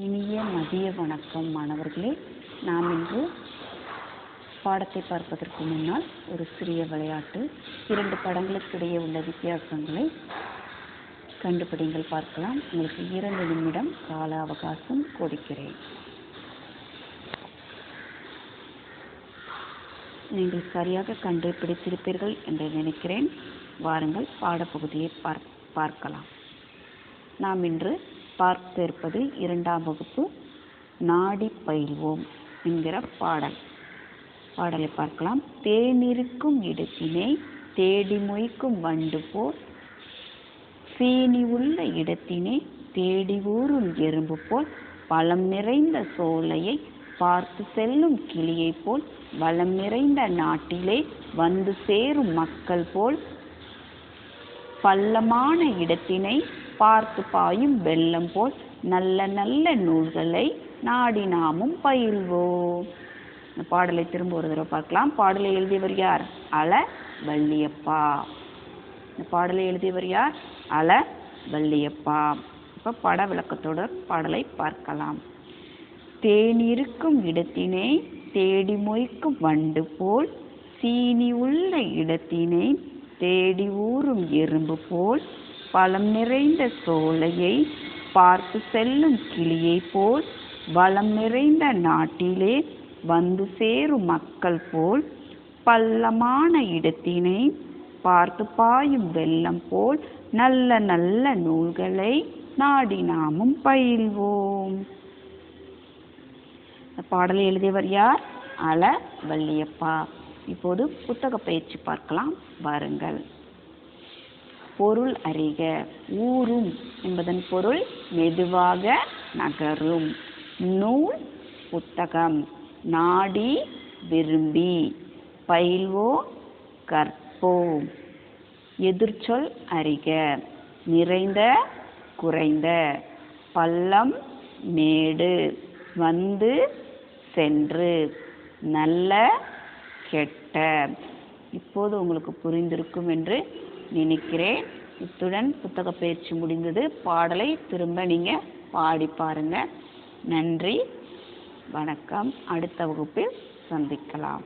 இனிய மதிய வணக்கம் மாணவர்களே. நாம் இன்று பாடத்தை பார்ப்பதற்கு முன்னால் ஒரு சிறிய விளையாட்டு. இரண்டு படங்களுக்கு இடையே உள்ள வித்தியாசங்களை கண்டுபிடிங்கள் பார்க்கலாம். உங்களுக்கு இரண்டு நிமிடம் கால அவகாசம் கொடுக்கிறேன். நீங்கள் சரியாக கண்டுபிடித்திருப்பீர்கள் என்று நினைக்கிறேன். வாருங்கள் பாடப்பகுதியை பார்க்கலாம். நாம் இன்று பார்த்து இருப்பது இரண்டாம் வகுப்பு நாடி பயில்வோம் என்கிற பாடல். பாடலை பார்க்கலாம். தேனிருக்கும் இடத்தினை தேடி மொய்க்கும் வண்டு போல் சீனி உள்ள இடத்தினை தேடி ஊறும் எறும்பு போல் பழம் நிறைந்த சோலையை பார்த்து செல்லும் கிளியைப் போல் வளம் நிறைந்த நாட்டிலே வந்து சேரும் மக்கள் போல் பள்ளமான இடத்தினை பார்த்து பாயும் வெள்ளம் போல் நல்ல நல்ல நூல்களை நாடி நாமும் பயில்வோம். இந்த பாடலை திரும்ப ஒரு தடவை பார்க்கலாம். பாடலை எழுதியவர் யார்? அல வள்ளியப்பா. இந்த பாடலை எழுதியவர் யார்? அல வள்ளியப்பா. இப்போ பட விளக்கத்தோட பாடலை பார்க்கலாம். தேனிருக்கும் இடத்தினை தேடி மொய்க்கும் வண்டு போல் சீனி உள்ள இடத்தினை தேடி ஊறும் எறும்பு போல் பலம் நிறைந்த சோலையை பார்த்து செல்லும் கிளியை போல் வளம் நிறைந்த நாட்டிலே வந்து சேரும் மக்கள் போல் பள்ளமான இடத்தினை பார்த்து பாயும் வெள்ளம் போல் நல்ல நல்ல நூல்களை நாடி நாமும் பயில்வோம். பாடலை எழுதியவர் யார்? அல வள்ளியப்பா. இப்போது புத்தக பயிற்சி பார்க்கலாம். வாருங்கள். பொருள் அறிக. ஊறும் என்பதன் பொருள் மெதுவாக நகரும். நூல் புத்தகம். நாடி விரும்பி. பயில்வோ கற்போம் எதிர்ச்சொல் அறிக. நிறைந்த குறைந்த. பள்ளம் மேடு. வந்து சென்று. நல்ல கெட்ட. இப்போது உங்களுக்கு புரிந்திருக்கும் என்று நினைக்கிறேன். இத்துடன் புத்தக பயிற்சி முடிந்தது. பாடலை திரும்ப நீங்கள் பாடி பாருங்க. நன்றி. வணக்கம். அடுத்த வகுப்பில் சந்திக்கலாம்.